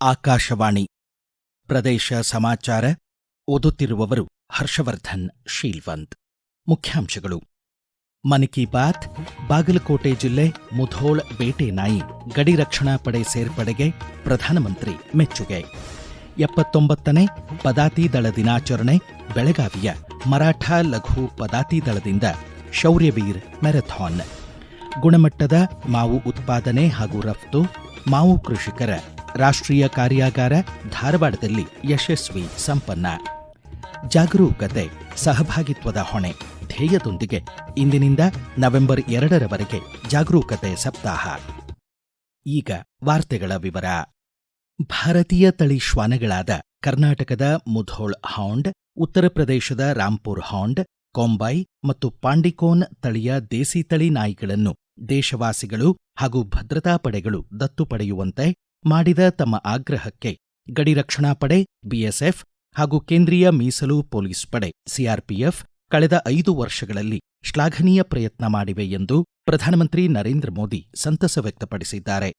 ಆಕಾಶವಾಣಿ. ಪ್ರದೇಶ ಸಮಾಚಾರ ಓದುತ್ತಿರುವವರು ಹರ್ಷವರ್ಧನ್, ಶೀಲ್ವಂತ್. ಮುಖ್ಯಾಂಶಗಳು. ಮನ್ ಕಿ ಬಾತ್, ಬಾಗಲಕೋಟೆ ಜಿಲ್ಲೆ ಮುಧೋಳ್ ಬೇಟೆ ನಾಯಿ ಗಡಿ ರಕ್ಷಣಾ ಪಡೆ ಸೇರ್ಪಡೆಗೆ ಪ್ರಧಾನಮಂತ್ರಿ ಮೆಚ್ಚುಗೆ. ಎಪ್ಪತ್ತೊಂಬತ್ತನೇ ಪದಾತಿ ದಳ ದಿನಾಚರಣೆ, ಬೆಳಗಾವಿಯ ಮರಾಠ ಲಘು ಪದಾತಿ ದಳದಿಂದ ಶೌರ್ಯವೀರ್ ಮ್ಯಾರಥಾನ್. ಗುಣಮಟ್ಟದ ಮಾವು ಉತ್ಪಾದನೆ ಹಾಗೂ ರಫ್ತು, ಮಾವು ಕೃಷಿಕರ ರಾಷ್ಟ್ರೀಯ ಕಾರ್ಯಾಗಾರ ಧಾರವಾಡದಲ್ಲಿ ಯಶಸ್ವಿ ಸಂಪನ್ನ. ಜಾಗರೂಕತೆ, ಸಹಭಾಗಿತ್ವದ ಹೊಣೆ, ಧ್ಯೇಯದೊಂದಿಗೆ ಇಂದಿನಿಂದ ನವೆಂಬರ್ ಎರಡರವರೆಗೆ ಜಾಗರೂಕತೆ ಸಪ್ತಾಹ. ಈಗ ವಾರ್ತೆಗಳ ವಿವರ. ಭಾರತೀಯ ತಳಿ ಶ್ವಾನಗಳಾದ ಕರ್ನಾಟಕದ ಮುಧೋಳ್ ಹೌಂಡ್, ಉತ್ತರ ಪ್ರದೇಶದ ರಾಂಪುರ್ ಹೌಂಡ್, ಕೊಂಬೈ ಮತ್ತು ಪಾಂಡಿಕೋನ್ ತಳಿಯ ದೇಸಿ ತಳಿ ನಾಯಿಗಳನ್ನು ದೇಶವಾಸಿಗಳು ಹಾಗೂ ಭದ್ರತಾ ಪಡೆಗಳು ದತ್ತು ಪಡೆಯುವಂತೆ ಮಾಡಿದ ತಮ್ಮ ಆಗ್ರಹಕ್ಕೆ ಗಡಿ ರಕ್ಷಣಾ ಪಡೆ ಬಿಎಸ್ಎಫ್ ಹಾಗೂ ಕೇಂದ್ರೀಯ ಮೀಸಲು ಪೊಲೀಸ್ ಪಡೆ ಸಿಆರ್ಪಿಎಫ್ ಕಳೆದ ಐದು ವರ್ಷಗಳಲ್ಲಿ ಶ್ಲಾಘನೀಯ ಪ್ರಯತ್ನ ಮಾಡಿವೆ ಎಂದು ಪ್ರಧಾನಮಂತ್ರಿ ನರೇಂದ್ರ ಮೋದಿ ಸಂತಸ ವ್ಯಕ್ತಪಡಿಸಿದ್ದಾರೆ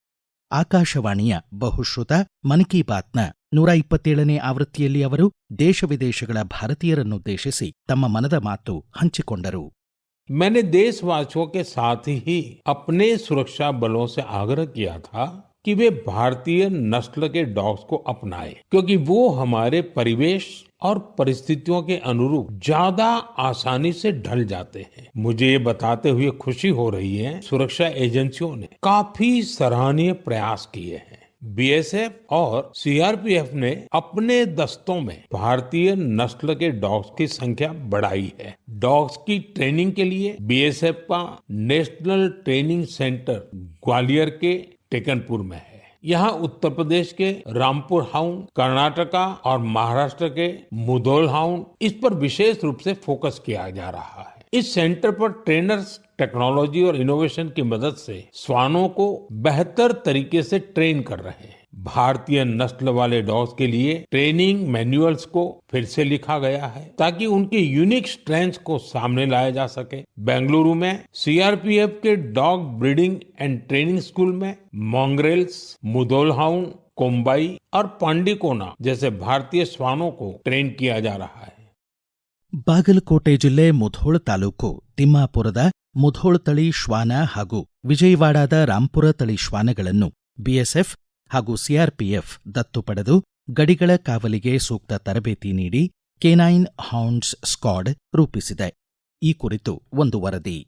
ಆಕಾಶವಾಣಿಯ ಬಹುಶ್ರುತ ಮನ್ ಕಿ ಬಾತ್ನ ನೂರ ಇಪ್ಪತ್ತೇಳನೇ ಆವೃತ್ತಿಯಲ್ಲಿ ಅವರು ದೇಶ ವಿದೇಶಗಳ ಭಾರತೀಯರನ್ನುದ್ದೇಶಿಸಿ ತಮ್ಮ ಮನದ ಮಾತು ಹಂಚಿಕೊಂಡರು मैंने देशवासियों के साथ ही अपने सुरक्षा बलों से आग्रह किया था कि वे भारतीय नस्ल के डॉग्स को अपनाएँ, क्योंकि वो हमारे परिवेश और परिस्थितियों के अनुरूप ज़्यादा आसानी से ढल जाते हैं। मुझे ये बताते हुए खुशी हो रही है, सुरक्षा एजेंसियों ने काफ़ी सराहनीय प्रयास किए हैं। बीएसएफ और सीआरपीएफ ने अपने दस्तों में भारतीय नस्ल के डॉग्स की संख्या बढ़ाई है। डॉग्स की ट्रेनिंग के लिए बीएसएफ का नेशनल ट्रेनिंग सेंटर ग्वालियर के टेकनपुर में है। यहाँ उत्तर प्रदेश के रामपुर हाउंड, कर्नाटका और महाराष्ट्र के मुदोल हाउंड, इस पर विशेष रूप से फोकस किया जा रहा है। इस सेंटर पर ट्रेनर्स, टेक्नोलॉजी और इनोवेशन की मदद से श्वानों को बेहतर तरीके से ट्रेन कर रहे हैं। भारतीय नस्ल वाले डॉग्स के लिए ट्रेनिंग मैनुअल्स को फिर से लिखा गया है ताकि उनके यूनिक स्ट्रेंथ को सामने लाया जा सके बेंगलुरु में सीआरपीएफ के dog breeding and training school में मॉन्ग्रेल्स मुधोल हाउंड कोम्बाई और पांडिकोना जैसे भारतीय श्वानों को ट्रेन किया जा रहा है ಬಾಗಲಕೋಟೆ ಜಿಲ್ಲೆ ಮುಧೋಳ್ ತಾಲೂಕು ತಿಮ್ಮಾಪುರದ ಮುಧೋಳ್ ತಳಿ ಶ್ವಾನ ಹಾಗೂ ವಿಜಯವಾಡದ ರಾಂಪುರ ತಳಿ ಶ್ವಾನಗಳನ್ನು ಬಿಎಸ್ಎಫ್ ಹಾಗೂ ಸಿಆರ್ಪಿಎಫ್ ದತ್ತು ಪಡೆದು ಗಡಿಗಳ ಕಾವಲಿಗೆ ಸೂಕ್ತ ತರಬೇತಿ ನೀಡಿ, ಕೆನೈನ್ ಹೌಂಡ್ಸ್ ಸ್ಕ್ವಾಡ್ ರೂಪಿಸಿದೆ. ಈ ಕುರಿತು ಒಂದು ವರದಿ.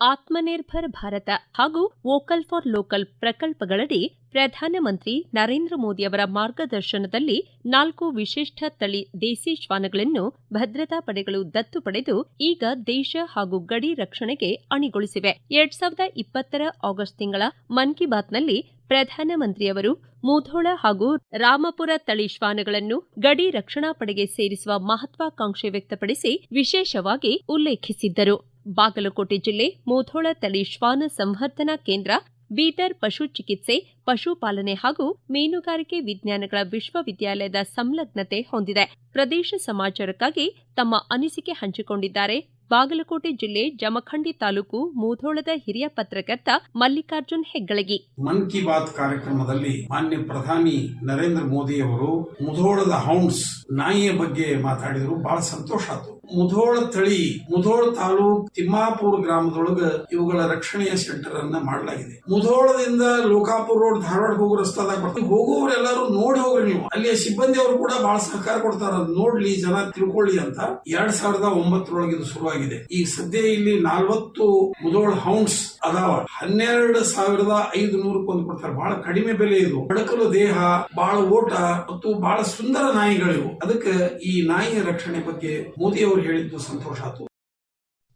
ಆತ್ಮನಿರ್ಭರ್ ಭಾರತ ಹಾಗೂ ವೋಕಲ್ ಫಾರ್ ಲೋಕಲ್ ಪ್ರಕಲ್ಪಗಳಡಿ ಪ್ರಧಾನಮಂತ್ರಿ ನರೇಂದ್ರ ಮೋದಿ ಅವರ ಮಾರ್ಗದರ್ಶನದಲ್ಲಿ ನಾಲ್ಕು ವಿಶಿಷ್ಟ ತಳಿ ದೇಸಿ ಶ್ವಾನಗಳನ್ನು ಭದ್ರತಾ ಪಡೆಗಳು ದತ್ತು ಪಡೆದು ಈಗ ದೇಶ ಹಾಗೂ ಗಡಿ ರಕ್ಷಣೆಗೆ ಅಣಿಗೊಳಿಸಿವೆ. ಎರಡ್ ಸಾವಿರದ ಇಪ್ಪತ್ತರ ಆಗಸ್ಟ್ ತಿಂಗಳ ಮನ್ ಕಿ ಬಾತ್ನಲ್ಲಿ ಪ್ರಧಾನಮಂತ್ರಿಯವರು ಮೂಧೋಳ ಹಾಗೂ ರಾಮಪುರ ತಳಿ ಶ್ವಾನಗಳನ್ನು ಗಡಿ ರಕ್ಷಣಾ ಪಡೆಗೆ ಸೇರಿಸುವ ಮಹತ್ವಾಕಾಂಕ್ಷೆ ವ್ಯಕ್ತಪಡಿಸಿ ವಿಶೇಷವಾಗಿ ಉಲ್ಲೇಖಿಸಿದ್ದರು. ಬಾಗಲಕೋಟೆ ಜಿಲ್ಲೆ ಮೋಧೋಳ ತಳಿ ಶ್ವಾನ ಸಂವರ್ಧನಾ ಕೇಂದ್ರ ಬೀದರ್ ಪಶು ಚಿಕಿತ್ಸೆ ಪಶುಪಾಲನೆ ಹಾಗೂ ಮೀನುಗಾರಿಕೆ ವಿಜ್ಞಾನಗಳ ವಿಶ್ವವಿದ್ಯಾಲಯದ ಸಂಲಗ್ನತೆ ಹೊಂದಿದೆ. ಪ್ರದೇಶ ಸಮಾಚಾರಕ್ಕಾಗಿ ತಮ್ಮ ಅನಿಸಿಕೆ ಹಂಚಿಕೊಂಡಿದ್ದಾರೆ ಬಾಗಲಕೋಟೆ ಜಿಲ್ಲೆ ಜಮಖಂಡಿ ತಾಲೂಕು ಮೂಧೋಳದ ಹಿರಿಯ ಪತ್ರಕರ್ತ ಮಲ್ಲಿಕಾರ್ಜುನ್ ಹೆಗ್ಗಳಗಿ. ಮನ್ ಕಿ ಬಾತ್ ಕಾರ್ಯಕ್ರಮದಲ್ಲಿ ಮಾನ್ಯ ಪ್ರಧಾನಿ ನರೇಂದ್ರ ಮೋದಿ ಅವರು ಮುಧೋಳದ ಹೌಂಡ್ಸ್ ನಾಯಿಯ ಬಗ್ಗೆ ಮಾತಾಡಿದ್ರು. ಬಹಳ ಸಂತೋಷ ಆಯ್ತು. ಮುಧೋಳ ತಳಿ, ಮುಧೋಳ ತಾಲೂಕ್ ತಿಮ್ಮಾಪುರ್ ಗ್ರಾಮದೊಳಗ ಇವುಗಳ ರಕ್ಷಣೆಯ ಸೆಂಟರ್ ಅನ್ನ ಮಾಡಲಾಗಿದೆ. ಮುಧೋಳದಿಂದ ಲೋಕಾಪುರ್ ರೋಡ್ ಧಾರವಾಡ ಹೋಗೋ ರಸ್ತಾದಾಗ ಬರ್ತದೆ ಹೋಗುವವರೆಲ್ಲರೂ ನೋಡಿ ಹೋಗ್ರಿ ನೀವು. ಅಲ್ಲಿಯ ಸಿಬ್ಬಂದಿ ಅವರು ಕೂಡ ಬಹಳ ಸಹಕಾರ ಕೊಡ್ತಾರ. ನೋಡ್ಲಿ, ಜನ ತಿಳ್ಕೊಳ್ಳಿ ಅಂತ ಎರಡ್ ಸಾವಿರದ ಒಂಬತ್ತರೊಳಗೆ ಇದು ಶುರುವಾಗಿದೆ. ಈ ಸದ್ಯ ಇಲ್ಲಿ ನಾಲ್ವತ್ತು ಮುಧೋಳ ಹೌಂಡ್ಸ್ ಅದಾವ. ಹನ್ನೆರಡು ಸಾವಿರದ ಐದು ನೂರಕ್ಕೊಂದು ಕೊಡ್ತಾರೆ. ಬಹಳ ಕಡಿಮೆ ಬೆಲೆ ಇದು. ಬಡಕಲು ದೇಹ ಬಹಳ ಓಟ ಮತ್ತು ಬಹಳ ಸುಂದರ ನಾಯಿಗಳಿವು. ಅದಕ್ಕೆ ಈ ನಾಯಿಯ ರಕ್ಷಣೆ ಬಗ್ಗೆ ಮೋದಿ ಹೇಳಿದ್ದು ಸಂತೋಷ ಆಯ್ತು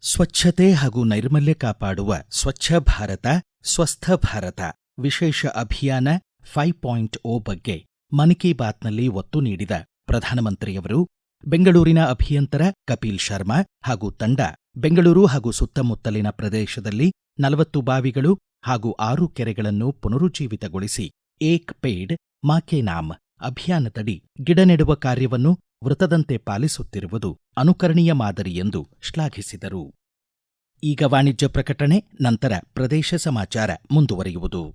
ಸ್ವಚ್ಛತೆ ಹಾಗೂ ನೈರ್ಮಲ್ಯ ಕಾಪಾಡುವ ಸ್ವಚ್ಛ ಭಾರತ, ಸ್ವಸ್ಥ ಭಾರತ ವಿಶೇಷ ಅಭಿಯಾನ ಫೈವ್ ಪಾಯಿಂಟ್ ಓ ಬಗ್ಗೆ ಮನ್ ಕಿ ಬಾತ್ನಲ್ಲಿ ಒತ್ತು ನೀಡಿದ ಪ್ರಧಾನಮಂತ್ರಿಯವರು, ಬೆಂಗಳೂರಿನ ಅಭಿಯಂತರ ಕಪಿಲ್ ಶರ್ಮಾ ಹಾಗೂ ತಂಡ ಬೆಂಗಳೂರು ಹಾಗೂ ಸುತ್ತಮುತ್ತಲಿನ ಪ್ರದೇಶದಲ್ಲಿ ನಲವತ್ತು ಬಾವಿಗಳು ಹಾಗೂ ಆರು ಕೆರೆಗಳನ್ನು ಪುನರುಜ್ಜೀವಿತಗೊಳಿಸಿ ಏಕ್ ಪೇಡ್, ಮಾಕೆ ನಾಮ್ ಅಭಿಯಾನದಡಿ ಗಿಡ ನೆಡುವ ಕಾರ್ಯವನ್ನು ವೃತದಂತೆ ಪಾಲಿಸುತ್ತಿರುವುದು ಅನುಕರಣೀಯ ಮಾದರಿ ಎಂದು ಶ್ಲಾಘಿಸಿದರು. ಈಗ ವಾಣಿಜ್ಯ ಪ್ರಕಟಣೆ ನಂತರ ಪ್ರದೇಶ ಸಮಾಚಾರ ಮುಂದುವರಿಯುವುದು.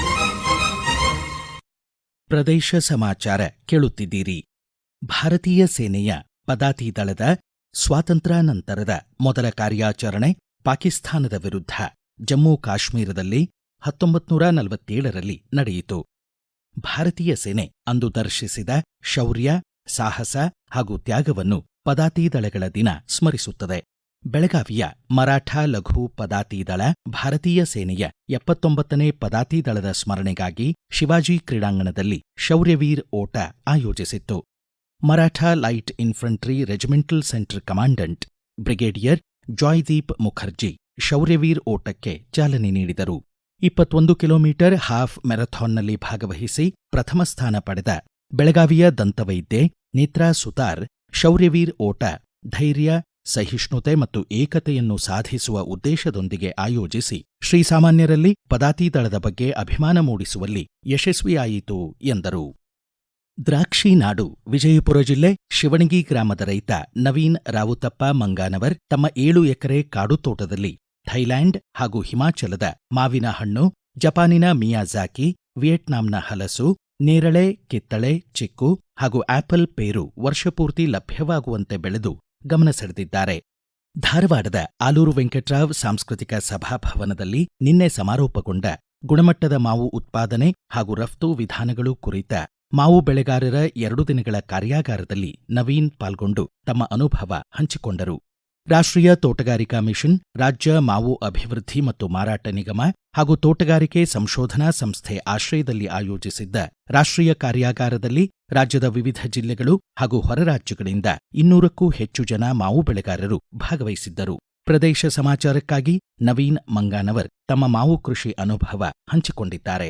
ಪ್ರದೇಶ ಸಮಾಚಾರ ಕೇಳುತ್ತಿದ್ದೀರಿ. ಭಾರತೀಯ ಸೇನೆಯ ಪದಾತಿ ದಳದ ಸ್ವಾತಂತ್ರ್ಯಾನಂತರದ ಮೊದಲ ಕಾರ್ಯಾಚರಣೆ ಪಾಕಿಸ್ತಾನದ ವಿರುದ್ಧ ಜಮ್ಮು ಕಾಶ್ಮೀರದಲ್ಲಿ ಹತ್ತೊಂಬತ್ತು ನೂರ ನಲವತ್ತೇಳರಲ್ಲಿ ನಡೆಯಿತು. ಭಾರತೀಯ ಸೇನೆ ಅಂದು ದರ್ಶಿಸಿದ ಶೌರ್ಯ, ಸಾಹಸ ಹಾಗೂ ತ್ಯಾಗವನ್ನು ಪದಾತಿ ದಳಗಳ ದಿನ ಸ್ಮರಿಸುತ್ತದೆ. ಬೆಳಗಾವಿಯ ಮರಾಠ ಲಘು ಪದಾತಿ ದಳ ಭಾರತೀಯ ಸೇನೆಯ ಎಪ್ಪತ್ತೊಂಬತ್ತನೇ ಪದಾತಿ ದಳದ ಸ್ಮರಣೆಗಾಗಿ ಶಿವಾಜಿ ಕ್ರೀಡಾಂಗಣದಲ್ಲಿ ಶೌರ್ಯವೀರ್ ಓಟ ಆಯೋಜಿಸಿತ್ತು. Maratha light infantry regimental centre commandant brigadier Joydeep Mukherjee Shauryaveer ಓಟಕ್ಕೆ ಚಾಲನೆ ನೀಡಿದರು. ಇಪ್ಪತ್ತೊಂದು ಕಿಲೋಮೀಟರ್ ಹಾಫ್ ಮ್ಯಾರಥಾನ್ನಲ್ಲಿ ಭಾಗವಹಿಸಿ ಪ್ರಥಮ ಸ್ಥಾನ ಪಡೆದ ಬೆಳಗಾವಿಯ ದಂತವೈದ್ಯೆ ನೇತ್ರಾ ಸುತಾರ್ ಶೌರ್ಯವೀರ್ ಓಟ ಧೈರ್ಯ ಸಹಿಷ್ಣುತೆ ಮತ್ತು ಏಕತೆಯನ್ನು ಸಾಧಿಸುವ ಉದ್ದೇಶದೊಂದಿಗೆ ಆಯೋಜಿಸಿ ಶ್ರೀಸಾಮಾನ್ಯರಲ್ಲಿ ಪದಾತಿ ದಳದ ಬಗ್ಗೆ ಅಭಿಮಾನ ಮೂಡಿಸುವಲ್ಲಿ ಯಶಸ್ವಿಯಾಯಿತು ಎಂದರು. ದ್ರಾಕ್ಷಿ ನಾಡು, ವಿಜಯಪುರ ಜಿಲ್ಲೆ ಶಿವಣಗಿ ಗ್ರಾಮದ ರೈತ ನವೀನ್ ರಾವುತಪ್ಪ ಮಂಗಾನವರ್ ತಮ್ಮ ಏಳು ಎಕರೆ ಕಾಡು ತೋಟದಲ್ಲಿ ಥೈಲ್ಯಾಂಡ್ ಹಾಗೂ ಹಿಮಾಚಲದ ಮಾವಿನ ಹಣ್ಣು, ಜಪಾನಿನ ಮಿಯಾಜಾಕಿ, ವಿಯೆಟ್ನಾಂನ ಹಲಸು, ನೇರಳೆ, ಕಿತ್ತಳೆ, ಚಿಕ್ಕು ಹಾಗೂ ಆಪಲ್ ಪೇರು ವರ್ಷಪೂರ್ತಿ ಲಭ್ಯವಾಗುವಂತೆ ಬೆಳೆದು ಗಮನ ಸೆಳೆದಿದ್ದಾರೆ. ಧಾರವಾಡದ ಆಲೂರು ವೆಂಕಟರಾವ್ ಸಾಂಸ್ಕೃತಿಕ ಸಭಾಭವನದಲ್ಲಿ ನಿನ್ನೆ ಸಮಾರೋಪಗೊಂಡ ಗುಣಮಟ್ಟದ ಮಾವು ಉತ್ಪಾದನೆ ಹಾಗೂ ರಫ್ತು ವಿಧಾನಗಳು ಕುರಿತ ಮಾವು ಬೆಳೆಗಾರರ ಎರಡು ದಿನಗಳ ಕಾರ್ಯಾಗಾರದಲ್ಲಿ ನವೀನ್ ಪಾಲ್ಗೊಂಡು ತಮ್ಮ ಅನುಭವ ಹಂಚಿಕೊಂಡರು. ರಾಷ್ಟ್ರೀಯ ತೋಟಗಾರಿಕಾ ಮಿಷನ್, ರಾಜ್ಯ ಮಾವು ಅಭಿವೃದ್ಧಿ ಮತ್ತು ಮಾರಾಟ ನಿಗಮ ಹಾಗೂ ತೋಟಗಾರಿಕೆ ಸಂಶೋಧನಾ ಸಂಸ್ಥೆ ಆಶ್ರಯದಲ್ಲಿ ಆಯೋಜಿಸಿದ್ದ ರಾಷ್ಟ್ರೀಯ ಕಾರ್ಯಾಗಾರದಲ್ಲಿ ರಾಜ್ಯದ ವಿವಿಧ ಜಿಲ್ಲೆಗಳು ಹಾಗೂ ಹೊರರಾಜ್ಯಗಳಿಂದ ಇನ್ನೂರಕ್ಕೂ ಹೆಚ್ಚು ಜನ ಮಾವು ಬೆಳೆಗಾರರು ಭಾಗವಹಿಸಿದ್ದರು. ಪ್ರದೇಶ ಸಮಾಚಾರಕ್ಕಾಗಿ ನವೀನ್ ಮಂಗಾನವರ್ ತಮ್ಮ ಮಾವು ಕೃಷಿ ಅನುಭವ ಹಂಚಿಕೊಂಡಿದ್ದಾರೆ.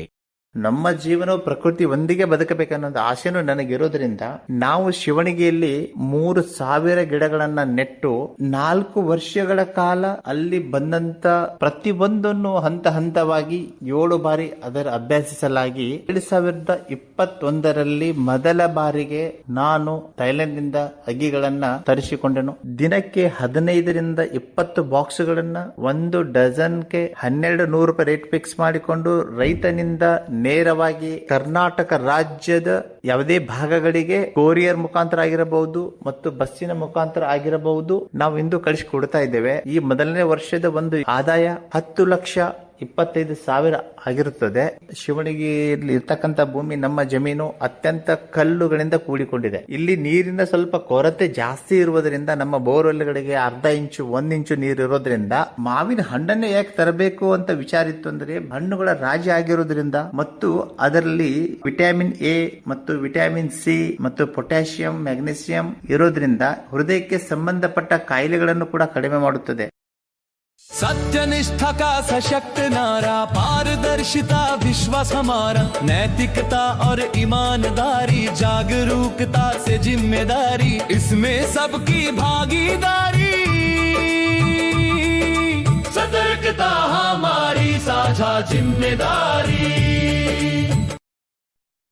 ನಮ್ಮ ಜೀವನವು ಪ್ರಕೃತಿ ಒಂದಿಗೆ ಬದುಕಬೇಕನ್ನೋದು ಆಸೆನೂ ನನಗಿರೋದ್ರಿಂದ ನಾವು ಶಿವಣಿಗೆಯಲ್ಲಿ ಮೂರು ಸಾವಿರ ಗಿಡಗಳನ್ನ ನೆಟ್ಟು ನಾಲ್ಕು ವರ್ಷಗಳ ಕಾಲ ಅಲ್ಲಿ ಬಂದಂತ ಪ್ರತಿಯೊಂದನ್ನು ಹಂತ ಹಂತವಾಗಿ ಏಳು ಬಾರಿ ಅದರ ಅಭ್ಯಾಸಿಸಲಾಗಿ ಎರಡ್ ಸಾವಿರದ ಇಪ್ಪತ್ತೊಂದರಲ್ಲಿ ಮೊದಲ ಬಾರಿಗೆ ನಾನು ಥೈಲ್ಯಾಂಡ್ನಿಂದ ಅಗಿಗಳನ್ನ ತರಿಸಿಕೊಂಡೆನು. ದಿನಕ್ಕೆ ಹದಿನೈದರಿಂದ ಇಪ್ಪತ್ತು ಬಾಕ್ಸ್ಗಳನ್ನ ಒಂದು ಡಜನ್ಗೆ ಹನ್ನೆರಡು ನೂರು ರೂಪಾಯಿ ರೇಟ್ ಫಿಕ್ಸ್ ಮಾಡಿಕೊಂಡು ರೈತನಿಂದ ನೇರವಾಗಿ ಕರ್ನಾಟಕ ರಾಜ್ಯದ ಯಾವುದೇ ಭಾಗಗಳಿಗೆ ಕೊರಿಯರ್ ಮುಖಾಂತರ ಆಗಿರಬಹುದು ಮತ್ತು ಬಸ್ಸಿನ ಮುಖಾಂತರ ಆಗಿರಬಹುದು ನಾವು ಇಂದು ಕಳಿಸಿಕೊಡ್ತಾ ಇದ್ದೇವೆ. ಈ ಮೊದಲನೇ ವರ್ಷದ ಒಂದು ಆದಾಯ ಹತ್ತು ಲಕ್ಷ ಇಪ್ಪತ್ತೈದು ಸಾವಿರ ಆಗಿರುತ್ತದೆ. ಶಿವಣಿಗೆಯಲ್ಲಿ ಇರ್ತಕ್ಕಂಥ ಭೂಮಿ ನಮ್ಮ ಜಮೀನು ಅತ್ಯಂತ ಕಲ್ಲುಗಳಿಂದ ಕೂಡಿಕೊಂಡಿದೆ. ಇಲ್ಲಿ ನೀರಿನ ಸ್ವಲ್ಪ ಕೊರತೆ ಜಾಸ್ತಿ ಇರುವುದರಿಂದ, ನಮ್ಮ ಬೋರ್ವೆಲ್ಗಳಿಗೆ ಅರ್ಧ ಇಂಚು, ಒಂದ್ ಇಂಚು ನೀರು ಇರೋದ್ರಿಂದ ಮಾವಿನ ಹಣ್ಣನ್ನು ಯಾಕೆ ತರಬೇಕು ಅಂತ ವಿಚಾರ ಇತ್ತು ಅಂದ್ರೆ, ಹಣ್ಣುಗಳ ರಾಜ ಆಗಿರೋದ್ರಿಂದ ಮತ್ತು ಅದರಲ್ಲಿ ವಿಟಮಿನ್ ಎ ಮತ್ತು ವಿಟಮಿನ್ ಸಿ ಮತ್ತು ಪೊಟ್ಯಾಸಿಯಂ ಮ್ಯಾಗ್ನೆಸಿಯಂ ಇರೋದ್ರಿಂದ ಹೃದಯಕ್ಕೆ ಸಂಬಂಧಪಟ್ಟ ಕಾಯಿಲೆಗಳನ್ನು ಕೂಡ ಕಡಿಮೆ ಮಾಡುತ್ತದೆ. सत्यनिष्ठा का सशक्त नारा पारदर्शिता विश्वास हमारा नैतिकता और ईमानदारी जागरूकता से जिम्मेदारी इसमें सबकी भागीदारी सतर्कता हमारी साझा जिम्मेदारी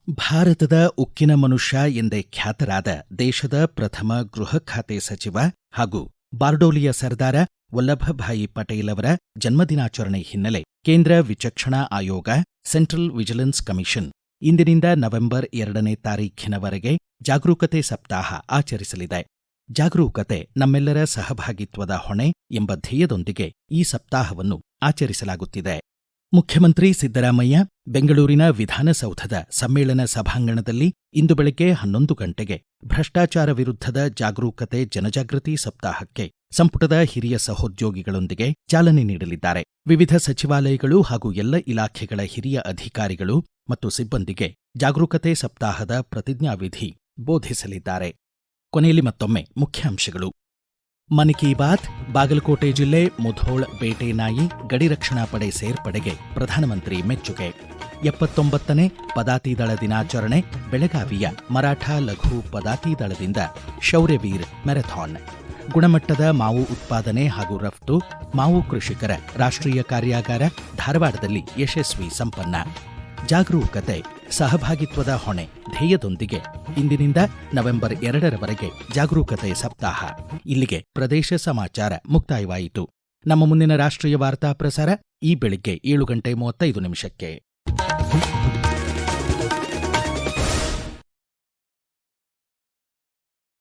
ಭಾರತದ ಉಕ್ಕಿನ ಮನುಷ್ಯ ಎಂದೇ ಖ್ಯಾತರಾದ ದೇಶದ ಪ್ರಥಮ ಗೃಹ ಖಾತೆ ಸಚಿವ ಹಾಗೂ ಬಾರ್ಡೋಲಿಯ ಸರ್ದಾರ ವಲ್ಲಭಭಾಯಿ ಪಟೇಲ್ ಅವರ ಜನ್ಮದಿನಾಚರಣೆ ಹಿನ್ನೆಲೆ ಕೇಂದ್ರ ವಿಚಕ್ಷಣಾ ಆಯೋಗ, ಸೆಂಟ್ರಲ್ ವಿಜಿಲೆನ್ಸ್ ಕಮಿಷನ್, ಇಂದಿನಿಂದ ನವೆಂಬರ್ ಎರಡನೇ ತಾರೀಖಿನವರೆಗೆ ಜಾಗರೂಕತೆ ಸಪ್ತಾಹ ಆಚರಿಸಲಿದೆ. ಜಾಗರೂಕತೆ ನಮ್ಮೆಲ್ಲರ ಸಹಭಾಗಿತ್ವದ ಹೊಣೆ ಎಂಬ ಧ್ಯೇಯದೊಂದಿಗೆ ಈ ಸಪ್ತಾಹವನ್ನು ಆಚರಿಸಲಾಗುತ್ತಿದೆ. ಮುಖ್ಯಮಂತ್ರಿ ಸಿದ್ದರಾಮಯ್ಯ ಬೆಂಗಳೂರಿನ ವಿಧಾನಸೌಧದ ಸಮ್ಮೇಳನ ಸಭಾಂಗಣದಲ್ಲಿ ಇಂದು ಬೆಳಗ್ಗೆ ಹನ್ನೊಂದು ಗಂಟೆಗೆ ಭ್ರಷ್ಟಾಚಾರ ವಿರುದ್ಧದ ಜಾಗರೂಕತೆ ಜನಜಾಗೃತಿ ಸಪ್ತಾಹಕ್ಕೆ ಸಂಪುಟದ ಹಿರಿಯ ಸಹೋದ್ಯೋಗಿಗಳೊಂದಿಗೆ ಚಾಲನೆ ನೀಡಲಿದ್ದಾರೆ. ವಿವಿಧ ಸಚಿವಾಲಯಗಳು ಹಾಗೂ ಎಲ್ಲ ಇಲಾಖೆಗಳ ಹಿರಿಯ ಅಧಿಕಾರಿಗಳು ಮತ್ತು ಸಿಬ್ಬಂದಿಗೆ ಜಾಗರೂಕತೆ ಸಪ್ತಾಹದ ಪ್ರತಿಜ್ಞಾವಿಧಿ ಬೋಧಿಸಲಿದ್ದಾರೆ. ಕೊನೆಯಲ್ಲಿ ಮತ್ತೊಮ್ಮೆ ಮುಖ್ಯಾಂಶಗಳು. ಮನ್ ಕಿ ಬಾತ್, ಬಾಗಲಕೋಟೆ ಜಿಲ್ಲೆ ಮುಧೋಳ್ ಬೇಟೆ ನಾಯಿ ಗಡಿ ರಕ್ಷಣಾ ಪಡೆ ಸೇರ್ಪಡೆಗೆ ಪ್ರಧಾನಮಂತ್ರಿ ಮೆಚ್ಚುಗೆ. ಎಪ್ಪತ್ತೊಂಬತ್ತನೇ ಪದಾತಿ ದಳ ದಿನಾಚರಣೆ ಬೆಳಗಾವಿಯ ಮರಾಠ ಲಘು ಪದಾತಿ ದಳದಿಂದ ಶೌರ್ಯವೀರ್ ಮ್ಯಾರಥಾನ್. ಗುಣಮಟ್ಟದ ಮಾವು ಉತ್ಪಾದನೆ ಹಾಗೂ ರಫ್ತು, ಮಾವು ಕೃಷಿಕರ ರಾಷ್ಟ್ರೀಯ ಕಾರ್ಯಾಗಾರ ಧಾರವಾಡದಲ್ಲಿ ಯಶಸ್ವಿ ಸಂಪನ್ನ. ಜಾಗರೂಕತೆ, ಸಹಭಾಗಿತ್ವದ ಹೊಣೆ ಧ್ಯೇಯದೊಂದಿಗೆ ಇಂದಿನಿಂದ ನವೆಂಬರ್ ಎರಡರವರೆಗೆ ಜಾಗರೂಕತೆ ಸಪ್ತಾಹ. ಇಲ್ಲಿಗೆ ಪ್ರದೇಶ ಸಮಾಚಾರ ಮುಕ್ತಾಯವಾಯಿತು. ನಮ್ಮ ಮುಂದಿನ ರಾಷ್ಟ್ರೀಯ ವಾರ್ತಾ ಪ್ರಸಾರ ಈ ಬೆಳಿಗ್ಗೆ ಏಳು ಗಂಟೆ ಮೂವತ್ತೈದು ನಿಮಿಷಕ್ಕೆ. Mm-hmm.